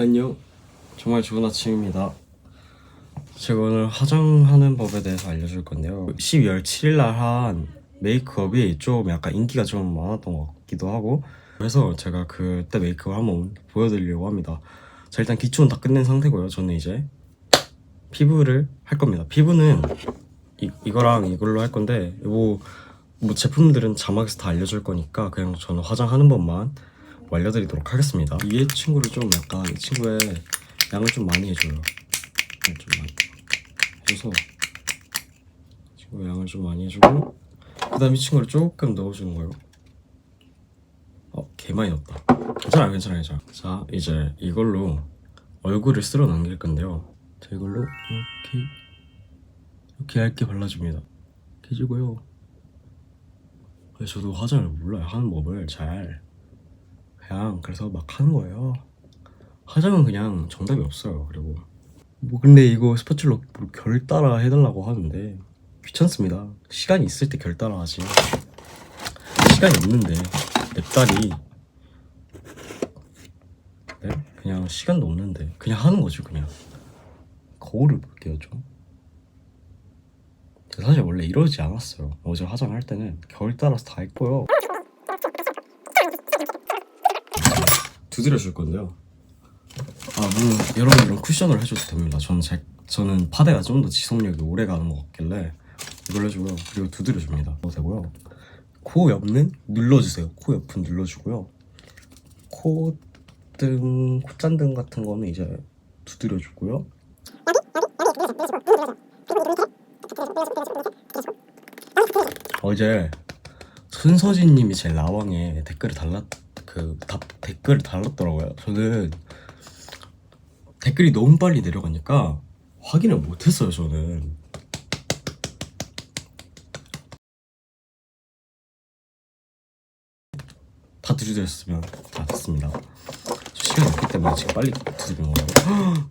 안녕. 정말 좋은 아침입니다. 제가 오늘 화장하는 법에 대해서 알려줄 건데요. 12월 7일 날 한 메이크업이 좀 약간 인기가 좀 많았던 것 같기도 하고 그래서 제가 그때 메이크업을 한번 보여드리려고 합니다. 자 일단 기초는 다 끝낸 상태고요. 저는 이제 피부를 할 겁니다. 피부는 이, 이거랑 이걸로 할 건데 뭐, 뭐 제품들은 자막에서 다 알려줄 거니까 그냥 저는 화장하는 법만 뭐 알려드리도록 하겠습니다. 이 친구를 좀 약간 이 친구의 양을 좀 많이 해줘요. 좀 많이 해줘서 이 친구 양을 좀 많이 해주고 그다음 이 친구를 조금 넣어주는 거예요. 어, 개 많이 넣었다. 괜찮아, 괜찮아, 괜찮아. 자, 이제 이걸로 얼굴을 쓸어 남길 건데요. 자, 이걸로 이렇게 이렇게 얇게 발라줍니다. 해주고요. 저도 화장을 몰라요. 하는 법을 잘. 그냥 그래서 막 하는 거예요. 화장은 그냥 정답이 없어요. 그리고 뭐 근데 이거 스포츠로 뭐결 따라 해달라고 하는데 귀찮습니다. 시간이 있을 때 결 따라 하지. 시간이 없는데 냅다리 네? 그냥 시간도 없는데 그냥 하는 거죠 그냥 거울을 볼게요 좀. 사실 원래 이러지 않았어요. 어제 화장할 때는 겨울 따라서 다 했고요. 두드려 줄 건데요. 아 물론 여러분 이런 쿠션을 해줘도 됩니다. 저는 제, 저는 파데가 좀 더 지속력이 오래 가는 것 같길래 이걸 해주고요. 그리고 두드려 줍니다. 뭐 되고요. 코 옆는 눌러주세요. 코 옆은 눌러주고요. 코등 콧잔등 같은 거는 이제 두드려 주고요. 어제 손서진님이 제 라왕에 댓글을 달랐 그 답, 댓글을 달았더라고요. 저는 댓글이 너무 빨리 내려가니까 확인을 못했어요. 저는 다 두드렸으면 다 됐습니다. 저 시간이 없기 때문에 지금 빨리 두드리는 거예요.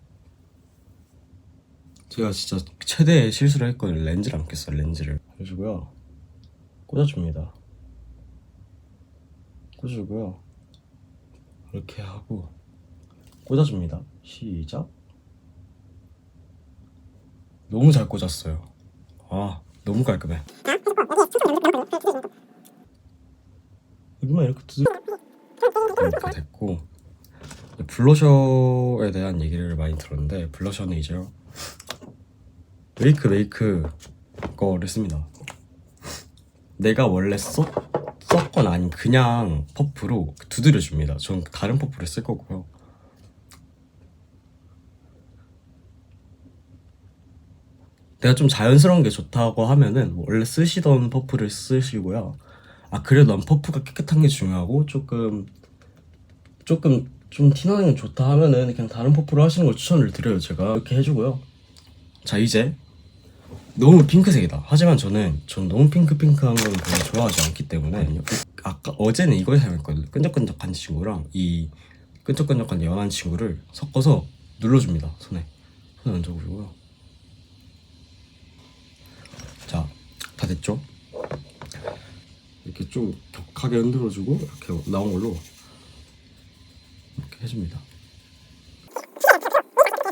제가 진짜 최대의 실수를 했거든요. 렌즈를 안 꼈어요. 렌즈를 해주고요. 꽂아줍니다. 꽂아주고요. 이렇게 하고 꽂아줍니다. 시작. 너무 잘 꽂았어요. 아 너무 깔끔해. 여기만 이렇게 두드 이렇게 됐고 블러셔에 대한 얘기를 많이 들었는데 블러셔는 이제요 메이크 메이크 거를 씁니다. 내가 원래 썼 썼건 아닌 그냥 퍼프로 두드려 줍니다. 전 다른 퍼프를 쓸 거고요. 내가 좀 자연스러운 게 좋다고 하면은 원래 쓰시던 퍼프를 쓰시고요. 아 그래도 난 퍼프가 깨끗한 게 중요하고 조금 조금 좀 티나는 게 좋다 하면은 그냥 다른 퍼프로 하시는 걸 추천을 드려요. 제가 이렇게 해주고요. 자 이제 너무 핑크색이다. 하지만 저는 전 너무 핑크핑크한 건 별로 좋아하지 않기 때문에 아까 어제는 이걸 사용했거든요. 끈적끈적한 친구랑 이 끈적끈적한 연한 친구를 섞어서 눌러줍니다. 손에 손에 얹어보고요. 자, 다 됐죠? 이렇게 좀 격하게 흔들어주고 이렇게 나온 걸로 이렇게 해줍니다.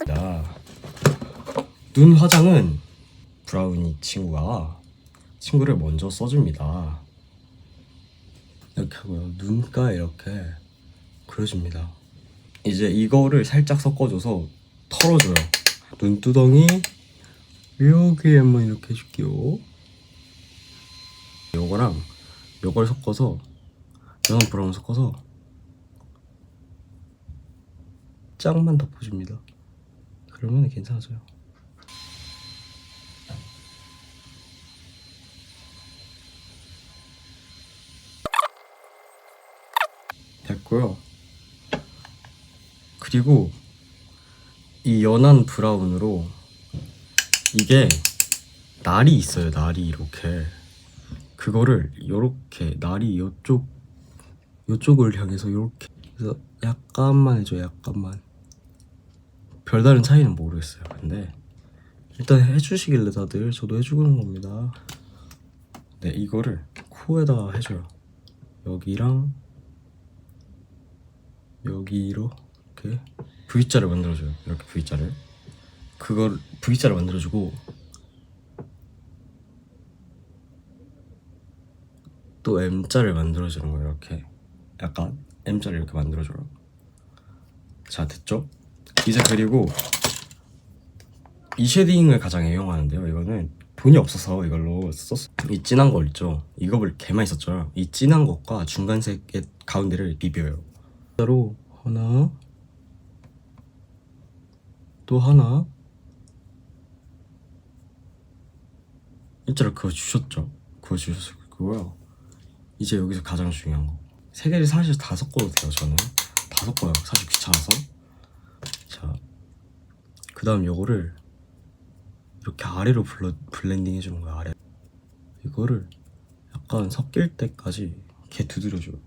자, 눈 화장은 브라우니 친구가 친구를 먼저 써줍니다. 이렇게 하고요. 눈가 이렇게 그려줍니다. 이제 이거를 살짝 섞어줘서 털어줘요. 눈두덩이 여기에 한번 이렇게 해줄게요. 요거랑 요걸 섞어서 연한 브라운 섞어서 짝만 덮어줍니다. 그러면 괜찮아져요. 됐고요. 그리고 이 연한 브라운으로 이게 날이 있어요. 날이 이렇게 그거를 요렇게 날이 요쪽 요쪽을 향해서 요렇게 그래서 약간만 해줘. 약간만 별다른 차이는 모르겠어요. 근데 일단 해주시길래 다들 저도 해주는 겁니다. 네 이거를 코에다가 해줘요. 여기랑 여기로 이렇게 V자를 만들어줘요. 이렇게 V자를. 그걸 V자를 만들어주고 또 M자를 만들어주는 거예요. 이렇게 약간 M자를 이렇게 만들어줘요. 자 됐죠? 이제 그리고 이 쉐딩을 가장 애용하는데요. 이거는 돈이 없어서 이걸로 썼어. 이 진한 거 있죠? 이거 를 개 많이 썼죠. 이 진한 것과 중간색의 가운데를 비벼요. 따로 하나 또 하나 일자로 그거 주셨죠? 그거 주셨을 거고요. 이제 여기서 가장 중요한 거. 세 개를 사실 다 섞어도 돼요. 저는 다 섞어요. 사실 귀찮아서. 자, 그 다음 요거를 이렇게 아래로 블러, 블렌딩 해주는 거야. 아래. 이거를 약간 섞일 때까지 개 두드려줘요.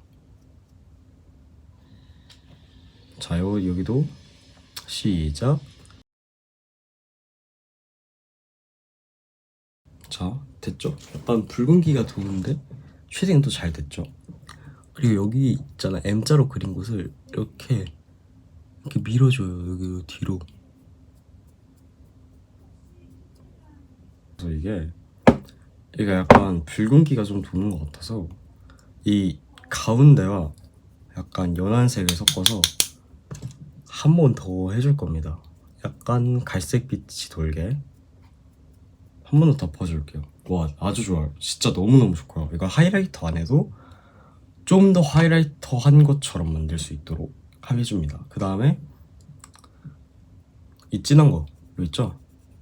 자, 요 여기도 시작. 자, 됐죠? 약간 붉은기가 도는데 쉐딩도 잘 됐죠? 그리고 여기 있잖아 M자로 그린 곳을 이렇게 이렇게 밀어줘요 여기 뒤로 그래서 이게 얘가 약간 붉은기가 좀 도는 것 같아서 이 가운데와 약간 연한색을 섞어서 한 번 더 해줄 겁니다 약간 갈색빛이 돌게 한 번 더 덮어줄게요. 와 아주 좋아요. 진짜 너무너무 좋고요. 이거 하이라이터 안 해도 좀 더 하이라이터 한 것처럼 만들 수 있도록 해줍니다. 그 다음에 이 진한 거 있죠?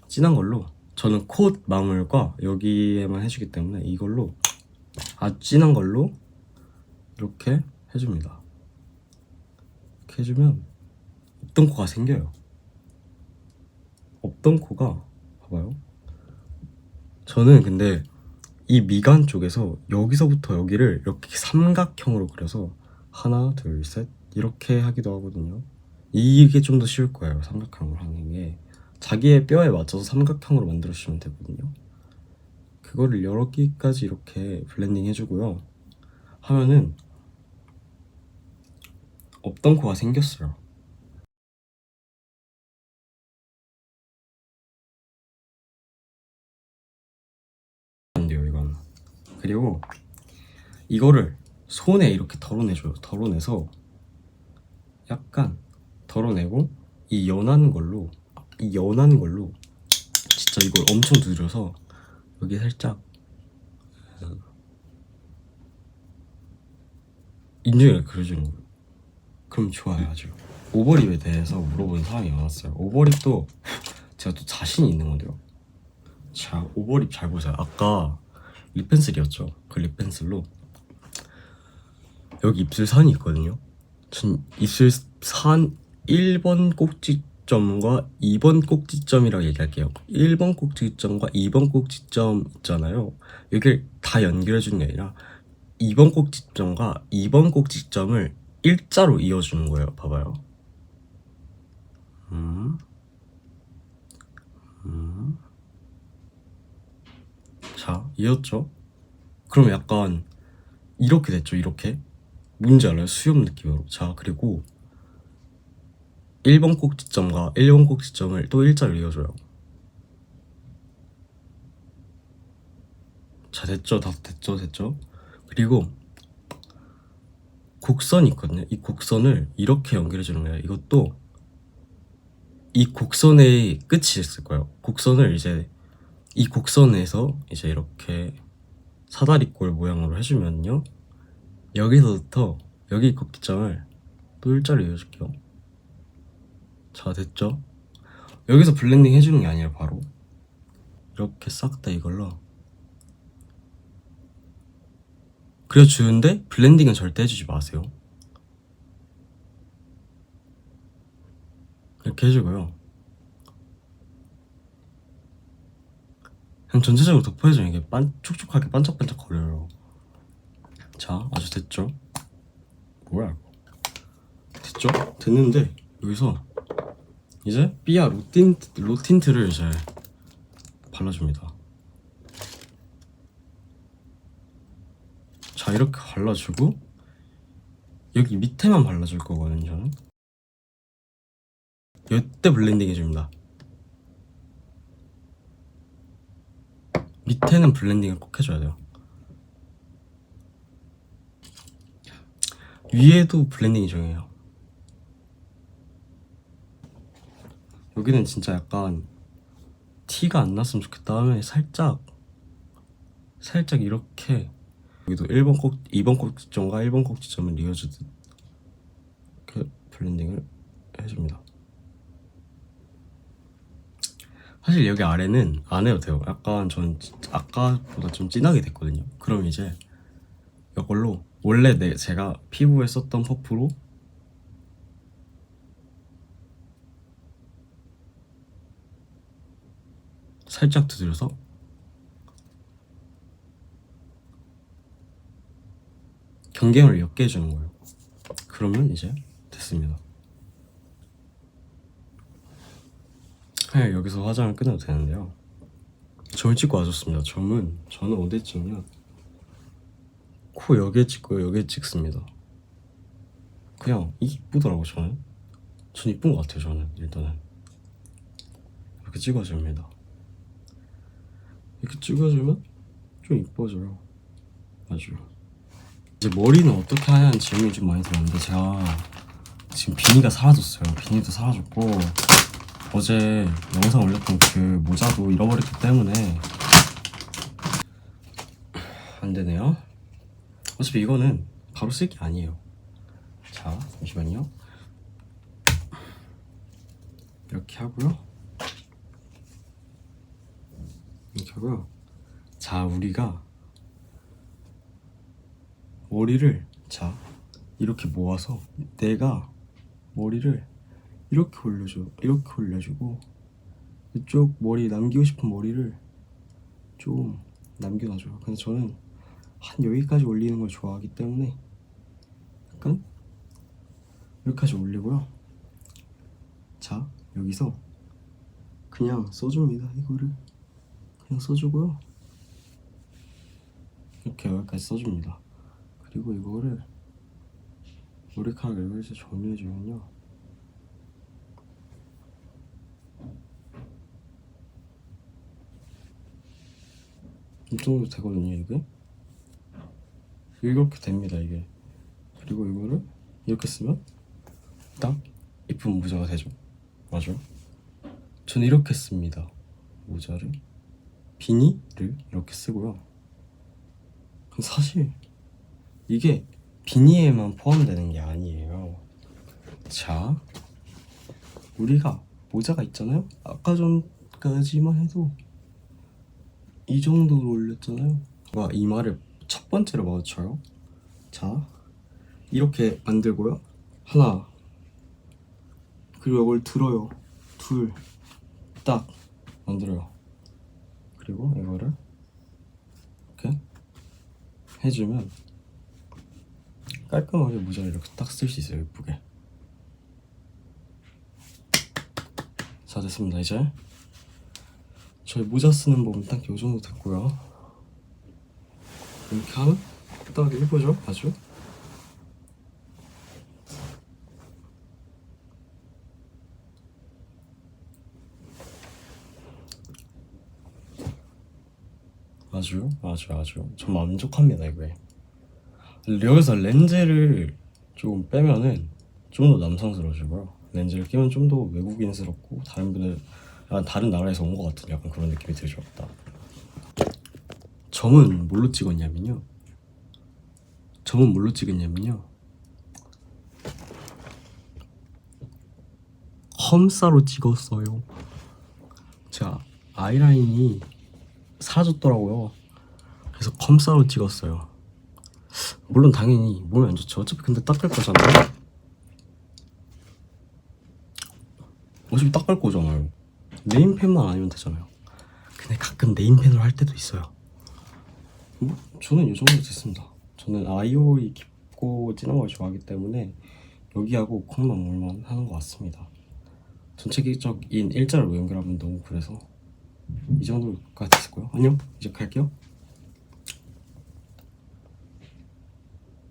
진한 걸로 저는 콧 마물과 여기에만 해주기 때문에 이걸로 아주 진한 걸로 이렇게 해줍니다. 이렇게 해주면 없던 코가 생겨요. 없던 코가 봐봐요. 저는 근데 이 미간 쪽에서 여기서부터 여기를 이렇게 삼각형으로 그려서 하나, 둘, 셋 이렇게 하기도 하거든요. 이게 좀 더 쉬울 거예요. 삼각형으로 하는 게 자기의 뼈에 맞춰서 삼각형으로 만들어 주시면 되거든요. 그거를 여러 개까지 이렇게 블렌딩 해주고요. 하면은 없던 코가 생겼어요. 그리고 이거를 손에 이렇게 덜어내줘요 덜어내서 약간 덜어내고 이 연한 걸로 이 연한 걸로 진짜 이걸 엄청 두드려서 여기 살짝 어, 인중을 그려주는 거예요 그럼 좋아요 아주. 오버립에 대해서 물어보는 사람이 많았어요. 오버립도 제가 또 자신이 있는 건데요. 자, 오버립 잘 보세요. 아까 립펜슬이었죠. 그 립펜슬로 여기 입술 선이 있거든요. 전 입술 선 1번 꼭지점과 2번 꼭지점이라고 얘기할게요. 1번 꼭지점과 2번 꼭지점 있잖아요. 여기를 다 연결해 주는 게 아니라 2번 꼭지점과 2번 꼭지점을 일자로 이어주는 거예요. 봐봐요. 음. 음. 자, 이었죠? 그럼 약간 이렇게 됐죠, 이렇게. 뭔지 알아요? 수염 느낌으로. 자, 그리고 1번 꼭지점과 1번 꼭지점을 또 일자로 이어줘요. 자, 됐죠? 다 됐죠? 됐죠? 그리고 곡선이 있거든요. 이 곡선을 이렇게 연결해 주는 거예요. 이것도 이 곡선의 끝이 있을 거예요. 곡선을 이제 이 곡선에서 이제 이렇게 사다리꼴 모양으로 해주면요. 여기서부터 여기 꼭지점을 또 일자로 이어줄게요. 자 됐죠? 여기서 블렌딩 해주는 게 아니라 바로 이렇게 싹 다 이걸로 그려주는데 블렌딩은 절대 해주지 마세요. 이렇게 해주고요 그냥 전체적으로 덮어주면 이게 반, 촉촉하게 반짝반짝 거려요. 자, 아주 됐죠? 뭐야? 됐죠? 됐는데 여기서 이제 삐아 로틴트, 로틴트를 이제 발라줍니다. 자, 이렇게 발라주고 여기 밑에만 발라줄 거거든요. 저는. 이때 블렌딩 해줍니다. 밑에는 블렌딩을 꼭 해줘야 돼요. 위에도 블렌딩이 중요해요. 여기는 진짜 약간 티가 안 났으면 좋겠다 다음에 살짝 살짝 이렇게 여기도 1번 꼭 2번 꼭지점과 1번 꼭지점을 이어주듯 이렇게 블렌딩을 해줍니다. 사실 여기 아래는 안 해도 돼요. 약간 전 아까보다 좀 진하게 됐거든요. 그럼 이제 이걸로 원래 내 제가 피부에 썼던 퍼프로 살짝 두드려서 경계를 옅게 해주는 거예요. 그러면 이제 됐습니다. 네, 여기서 화장을 끝내도 되는데요. 점을 찍고 와줬습니다. 점은 저는 어디에 찍냐? 코 여기에 찍고 여기에 찍습니다. 그냥 이쁘더라고 저는. 전 이쁜 것 같아요 저는 일단은 이렇게 찍어줍니다. 이렇게 찍어주면 좀 이뻐져요. 아주. 이제 머리는 어떻게 하냐는 질문이 좀 많이 들었는데 제가 지금 비니가 사라졌어요. 비니도 사라졌고 어제 영상 올렸던 그 모자도 잃어버렸기 때문에 안 되네요. 어차피 이거는 바로 쓸 게 아니에요. 자, 잠시만요. 이렇게 하고요. 이렇게 하고요. 자, 우리가 머리를 자 이렇게 모아서 내가 머리를 이렇게 올려줘 이렇게 올려주고 이쪽 머리 남기고 싶은 머리를 좀 남겨놔줘요 근데 저는 한 여기까지 올리는 걸 좋아하기 때문에 약간 여기까지 올리고요. 자 여기서 그냥 써줍니다 이거를. 그냥 써주고요. 이렇게 여기까지 써줍니다. 그리고 이거를 머리카락 여기서 정리해주면요 이 정도 되거든요 이게. 이렇게 됩니다 이게. 그리고 이거를 이렇게 쓰면 딱 이쁜 모자가 되죠. 맞아요? 저는 이렇게 씁니다. 모자를. 비니를 이렇게 쓰고요. 사실 이게 비니에만 포함되는 게 아니에요. 자 우리가 모자가 있잖아요. 아까 전까지만 해도 이 정도로 올렸잖아요. 와 이마를 첫 번째로 맞춰요. 자 이렇게 만들고요. 하나 그리고 이걸 들어요. 둘 딱 만들어요. 그리고 이거를 이렇게 해주면 깔끔하게 모자를 이렇게 딱 쓸 수 있어요. 예쁘게. 자 됐습니다 이제. 저희 모자 쓰는 법은 딱요 정도 됐고요. 이렇게 하면 딱 예쁘죠? 아주. 아주 아주 아주 전 만족합니다 이거에. 여기서 렌즈를 좀 빼면은 좀 더 남성스러워지고요. 렌즈를 끼면 좀 더 외국인스럽고 다른 분들 다른 나라에서 온 것 같은 약간 그런 느낌이. 딱. 점은 뭘로 찍었냐면요. 점은 뭘로 찍었냐면요. 험사로 찍었어요. 자 아이라인이 사라졌더라고요. 그래서 컴사로 찍었어요. 물론 당연히 몸에 안 좋죠. 어차피 근데 닦을 거잖아요. 어차피 닦을 거잖아요. 네임펜만 아니면 되잖아요. 근데 가끔 네임펜으로 할 때도 있어요. 뭐 저는 이 정도 됐습니다. 저는 아이오이 깊고 진한 걸 좋아하기 때문에 여기하고 콩만 물만 하는 것 같습니다. 전체적인 일자로 연결하면 너무 그래서 이 정도가 됐고요. 안녕 이제 갈게요.